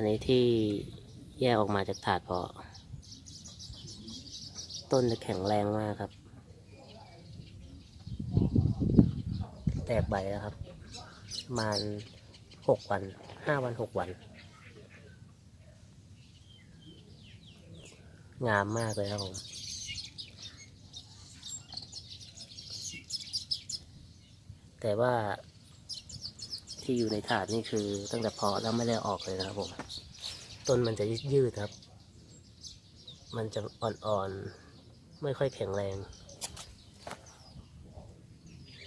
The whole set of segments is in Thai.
อันนี้ที่แยกออกมาจากถาดพาะต้นจะแข็งแรงมากครับ แตกใบแล้วครับประมาณหกวันห้าวันหกวัน งามมากเลยครับผมแต่ว่า ที่อยู่ในถาดนี่คือ ตั้งแต่เพาะแล้วไม่ได้ออกเลยนะครับผมต้นมันจะยืดครับ มันจะอ่อนๆ ไม่ค่อยแข็งแรง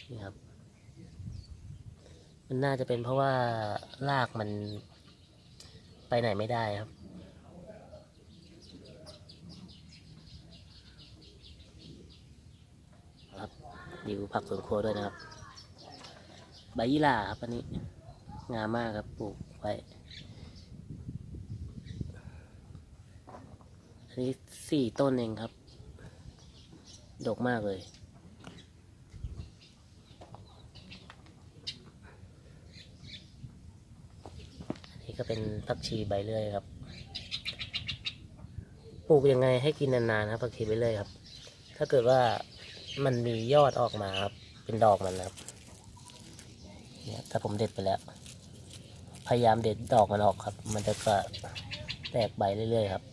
นี่ครับ มันน่าจะเป็นเพราะว่ารากมันไปไหนไม่ได้ครับครับดิวผักสวนครัวด้วยนะครับ ใบยี่หร่าครับอันนี้ งามมากครับปลูกไว้อันนี้สี่ต้นเองครับ ดกมากเลย อันนี้ก็เป็นผักชีใบเลื่อยครับ ปลูกยังไงให้กินนานๆครับผักชีใบเลื่อยครับ ถ้าเกิดว่ามันมียอดออกมาครับ เป็นดอกมันนะครับ เนี่ยถ้าผมเด็ดไปแล้ว พยายามเด็ดดอกมันออกครับ มันจะก็แตกใบเรื่อยๆครับ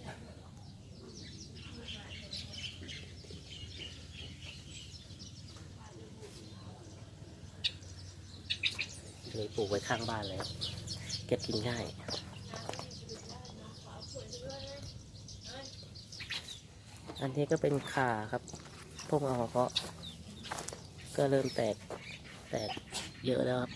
เลยปลูกไว้ข้างบ้านเลยครับเก็บกินง่ายอันนี้ก็เป็นขาครับพวกเอามาเพาะก็เริ่มแตกแตก เยอะแล้วครับ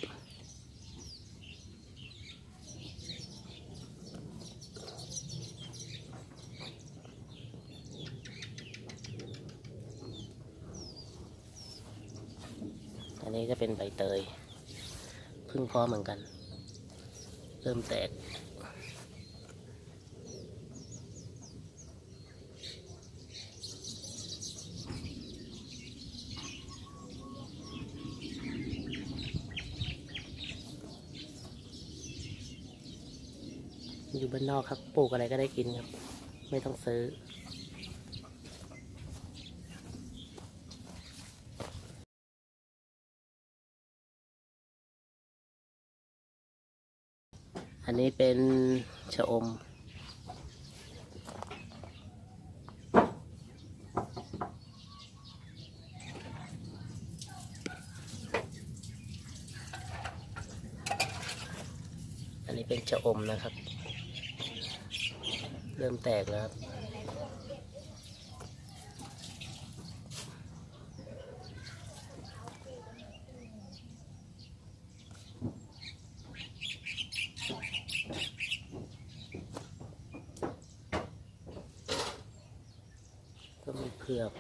อันนี้จะเป็นใบเตยเพึ่งเพอเหมือนกัน เริ่มแตก อยู่บ้านนอกครับปลูกอะไรก็ได้กินครับ ไม่ต้องซื้อ อันนี้เป็นชะอมอันนี้เป็นชะอมนะครับ เริ่มแตกแล้วครับก็มีเผือก